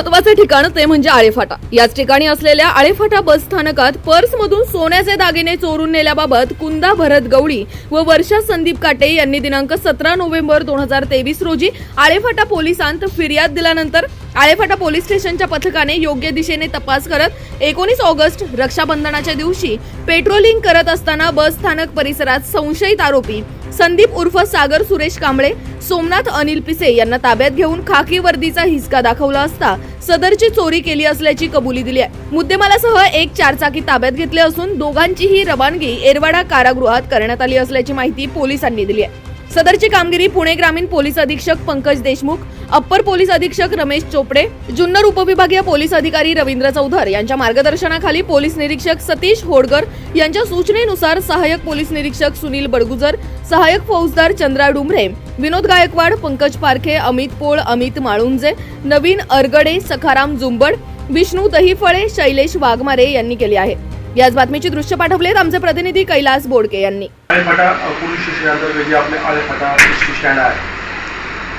महत्त्वाचे ठिकाण ते म्हणजे आळेफाटा. याच ठिकाणी असलेल्या आळेफाटा बस स्थानकात पर्समधून सोन्याचे दागिने चोरून नेल्याबाबत कुंदा भरत गवळी व वर्षा संदीप काटे यांनी दिनांक सतरा नोव्हेंबर दोन हजार तेवीस रोजी आळेफाटा पोलिसांत फिर्याद दिल्यानंतर आळेफाटा पोलीस स्टेशनच्या पथकाने योग्य दिशेने तपास करत एकोणीस ऑगस्ट रक्षाबंधनाच्या दिवशी पेट्रोलिंग करत असताना बस स्थानक परिसरात संशयित आरोपी संदीप उर्फ सागर सुरेश कांबळे सोमनाथ अनिल पिसे यांना ताब्यात घेऊन खाकी वर्दीचा हिसका दाखवला असता सदरची चोरी केली असल्याची कबुली दिली आहे. मुद्देमालासह एक चारचाकी ताब्यात घेतले असून दोघांचीही रवानगी एरवाडा कारागृहात करण्यात आली असल्याची माहिती पोलिसांनी दिली आहे. सदरची कामगिरी पुणे ग्रामीण पोलीस अधीक्षक पंकज देशमुख अप्पर पोलीस अधीक्षक रमेश चोपडे जुन्नर उपविभागीय पोलीस अधिकारी रवींद्र चौधर यांच्या मार्गदर्शनाखाली पोलीस निरीक्षक सतीश होडकर यांच्या सूचनेनुसार सहाय्यक पोलीस निरीक्षक सुनील बडगुजर सहाय्यक फौजदार चंद्रा डुमरे विनोद गायकवाड पंकज पारखे अमित पोळ अमित माळुंजे नवीन अरगडे सखाराम जुंबड विष्णू दहीफळे शैलेश वाघमारे यांनी केले आहे. याच बातमीची दृश्य पाठवलेत आमचे प्रतिनिधी कैलास बोडके यांनी. आळेफाटा पोलीस जे आपले आळेफाटा स्टँड आहे.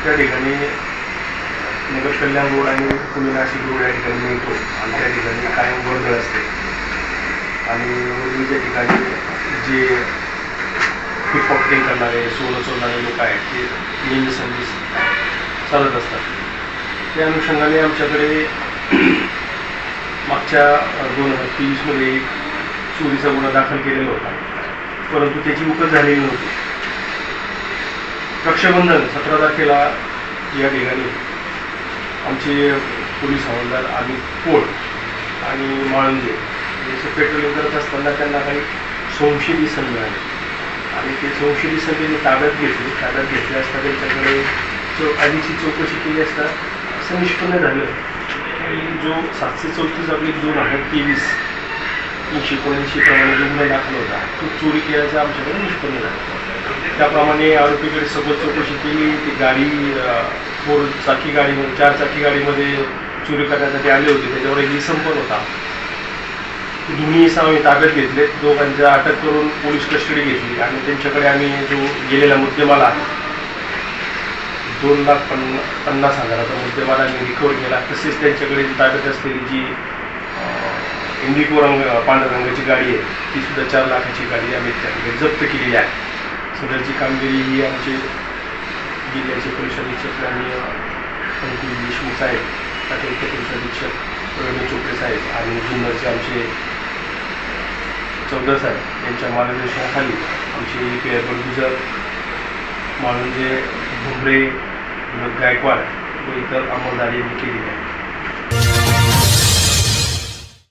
त्या ठिकाणी नगर कल्याण रोड आणि पुणे नाशिक रोड या ठिकाणी मिळतो आणि त्या ठिकाणी कायम वर्दळ असते. आणि वर्दळीच्या ठिकाणी जे पिकपॉकेटिंग करणारे सोनं चोरणारे लोक आहेत ते नेहमी संधी चालत असतात. त्या अनुषंगाने आमच्याकडे मागच्या दोन हजार तेवीसमध्ये एक चोरीचा गुन्हा दाखल केलेला होता. परंतु त्याची उकल झालेली नव्हती. रक्षाबंधन सतरा तारखेला या ठिकाणी आमचे पोलीस हवालदार आणि पोळ आणि माळंदे हे पेट्रोलिंग करत असताना त्यांना काही संशयी संघ आले आणि ते संशयी सण त्यांनी ताब्यात घेतले ताब्यात घेतले असता त्यांच्याकडे चौ आधीची चौकशी केली असता असं निष्पन्न झालं. आणि जो सातशे चौतीस आपली दोन हजार तेवीस एकशे एकोणऐंशी प्रमाणे जो गुन्हा दाखल होता तो चोरी केल्याचं आमच्याकडे निष्पन्न झालं. त्याप्रमाणे आरोपीकडे सगळं चौकशी केली ती गाडी फोर चाकी गाडीमध्ये चार चाकी गाडीमध्ये चोरी करण्यासाठी आले होते. त्याच्यावर एक इसम पण होता. दोन्ही इसम आम्ही ताब्यात घेतले. दोघांच्या अटक करून पोलीस कस्टडी घेतली आणि त्यांच्याकडे आम्ही जो गेलेला मुद्देमाल आहे दोन लाख पन्ना पन्नास हजाराचा मुद्देमाल आम्ही रिकवर केला. तसेच त्यांच्याकडे ताब्यात असलेली जी इंडिको रंग पांढऱ्या रंगाची गाडी आहे. ती सुद्धा चार लाखाची गाडी आम्ही त्या ठिकाणी जप्त केलेली आहे. सदरची कामगिरी ही आमचे जिल्ह्याचे पोलीस अधीक्षक आणि पंकज देशमुख साहेब अतिरिक्त पोलीस अधीक्षक रवी चोपडे साहेब आणि जुन्नरचे आमचे चौधर साहेब यांच्या मार्गदर्शनाखाली आमचे पी आर गुजर माळुंजे भुमरे गायकवाड व इतर अंमलदारी यांनी केलेली आहे.